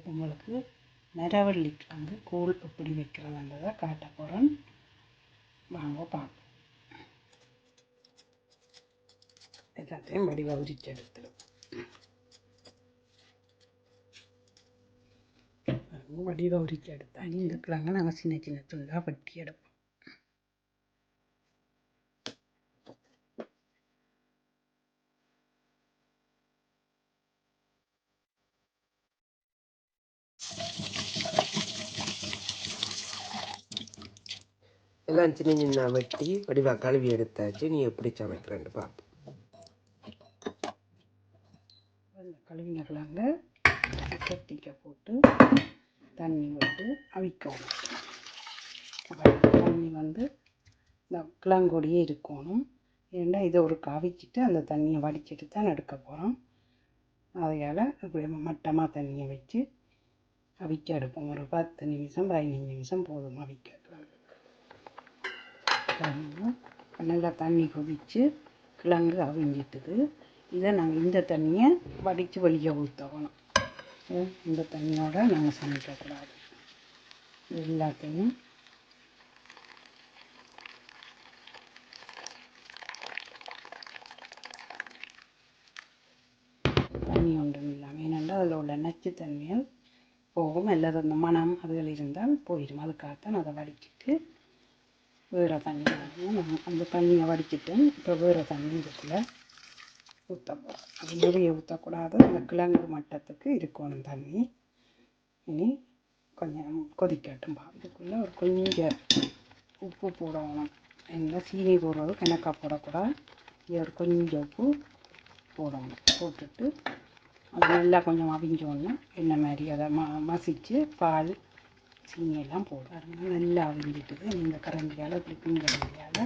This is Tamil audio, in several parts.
இன்றைக்கு உங்களுக்கு வந்து கூழ் எப்படி வைக்கிறதுன்றதை காட்ட போகிறேன் வாங்க பார்ப்போம். எல்லாத்தையும் வடிவாக உரிச்சு எடுத்துடும். வடிவாக உரிச்சு எடுத்தாங்க இந்த நாங்கள் சின்ன சின்ன துண்டாக வட்டி எடுப்போம். எல்லாம் சின்ன சின்ன வெட்டி வடிவாக கழுவி எடுத்தாச்சு. நீ எப்படி சமைக்கிறேன்னு பார்ப்போம். அந்த கழுவின கத்திக்க போட்டு தண்ணி விட்டு அவிக்கணும். தண்ணி வந்து இந்த கிழங்கோடையே இருக்கணும். ஏன்னா இதை ஒரு கவிச்சிட்டு அந்த தண்ணியை வடிச்சிட்டு தான் எடுக்க போகிறோம் அதையால் இப்படி மட்டமாக தண்ணியை வச்சு அவிக்க எடுப்போம் ஒரு பத்து நிமிஷம் பதினஞ்சு நிமிஷம் போதும் அவிக்க நல்லா தண்ணி கொதித்து கிழங்கு அவிஞ்சிட்டுது. இதை நாங்கள் இந்த தண்ணியை வடித்து வெளியே ஊற்றணும் இந்த தண்ணியோட நாங்கள் சமைக்கக்கூடாது. எல்லாத்தையும் தண்ணி ஒன்றும் இல்லாமல் ஏனென்றால் அதில் உள்ள நச்சு தண்ணிகள் போகும். அல்லது அந்த மனம் அதுகள் இருந்தால் போயிடும். அதுக்காகத்தான் அதை வடிச்சிட்டு வேறு தண்ணி நான் அந்த தண்ணியை வடிச்சிட்டு இப்போ வேறு தண்ணி இதுக்குள்ள ஊற்ற போகிறோம் அது நிறைய ஊற்றக்கூடாது அந்த கிழங்கு மட்டத்துக்கு இருக்கணும் தண்ணி. இனி கொஞ்சம் கொதிக்கட்டும் இதுக்குள்ளே ஒரு கொஞ்சம் உப்பு போடணும். என்ன சீனி போடுறது கணக்காக போடக்கூடாது. ஒரு கொஞ்சம் உப்பு போடணும். போட்டுட்டு அது நல்லா கொஞ்சம் அவிஞ்சோடனே என்ன மாதிரி அதை ம மசித்து பால் சீனி எல்லாம் போடுறாங்க நல்லா அவிஞ்சிட்டுது இந்த கரண்டியால் இப்படி கரண்டியால்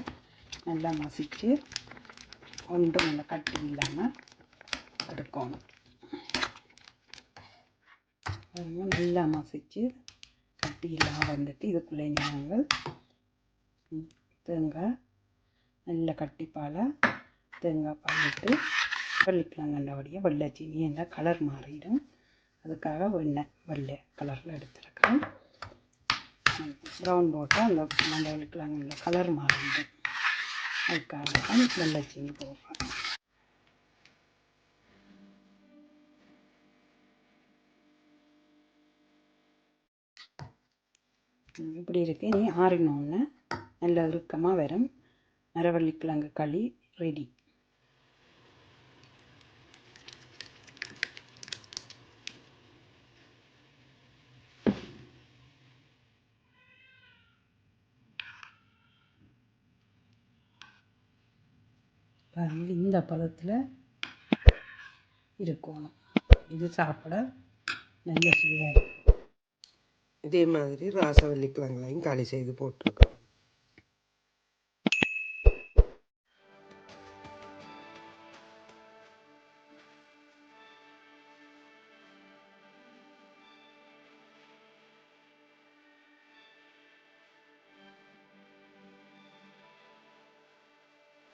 நல்லா மசித்து ஒன்றும் நல்லா கட்டி இல்லாமல் எடுக்கணும். நல்லா மசித்து கட்டி இல்லாமல் வந்துட்டு இதுக்குள்ளே நாங்கள் தேங்காய் நல்ல கட்டிப்பாலை தேங்காய் பால் விட்டு நல்லபடியாக வெள்ளை சீனி எல்லாம் கலர் மாறிடும். அதுக்காக வெண்ணெய் வெள்ளை கலரில் எடுத்துருக்கேன் ப்ரௌன் போட்டால் அந்த மண்டை வெள்ளிக்கிழங்குல கலர் மாறிடும். அதுக்காக தான் வெள்ளை சீனி போடுறேன் இப்படி இருக்கு. இனி ஆறினோன்னு நல்ல இறுக்கமாக வரும். மரவள்ளிக்கிழங்கு களி ரெடி பாருங்கள் இந்த பதத்தில் இருக்கணும். இது சாப்பிட நல்ல சுவையாக இருக்கும். இதே மாதிரி ராசவல்லி கிழங்குலையும் களி செய்து போட்டிருக்கோம்.